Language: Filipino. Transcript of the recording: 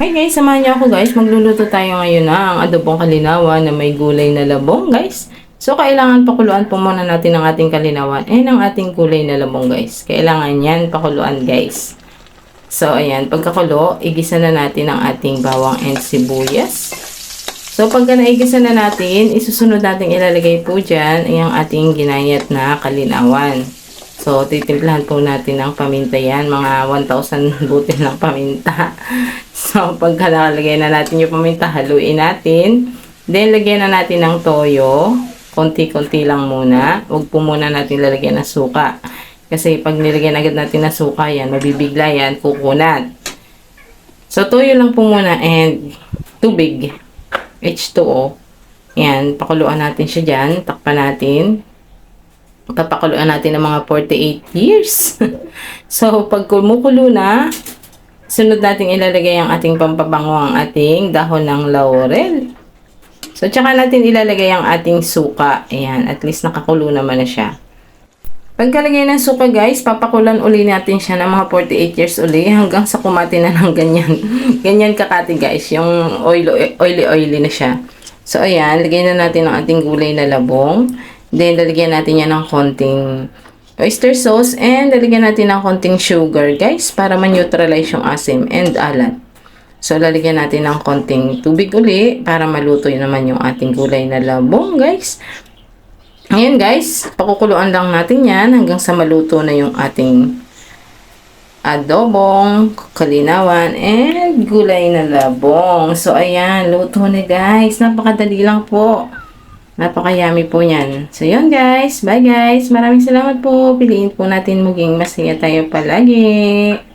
Hi guys, samahan niyo ako guys. Magluluto tayo ngayon ng adobong kalinawan na may gulay na labong guys. So, kailangan pakuluan po muna natin ang ating kalinawan and ang ating gulay na labong guys. Kailangan yan pakuluan guys. So, ayan. Pagkakulo, igisa na natin ang ating bawang and sibuyas. So, pagka naigisa na natin, isusunod natin ilalagay po dyan ang ating ginayat na kalinawan. So, titimplahan po natin ng paminta yan. Mga 1,000 butil ng paminta. So, pagka nakalagay na natin yung paminta, haluin natin. Then, lagyan na natin ng toyo. Konti-konti lang muna. Huwag po muna natin lalagyan ng suka. Kasi pag nilagyan agad natin ng suka yan, mabibigla yan, kukunat. So, toyo lang po muna and tubig. H2O. Yan, pakuluan natin siya dyan. Takpan natin papakuluan natin ng mga 48 years. so, pag kumukulo na, sunod natin ilalagay ang ating pampabango, ang ating dahon ng laurel. So, tsaka natin ilalagay ang ating suka. Ayan, at least nakakulo naman na siya. Pagkalagay ng suka guys, papakulan uli natin siya ng mga 48 years uli hanggang sa kumati na ng ganyan. ganyan kakati guys, yung oily, oily, oily na siya. So, ayan, lagay na natin ang ating gulay na labong. Then, lalagyan natin yan ng konting oyster sauce and lalagyan natin ng konting sugar, guys, para ma-neutralize yung asim and alat. So, lalagyan natin ng konting tubig uli para maluto yun naman yung ating gulay na labong, guys. Ngayon, guys, pakukuluan lang natin yan hanggang sa maluto na yung ating adobong, kalinawan, and gulay na labong. So, ayan, luto na guys. Napakadali lang po. Napakayami po niyan. So, yun guys. Bye guys. Maraming salamat po. Piliin po natin maging masaya tayo palagi.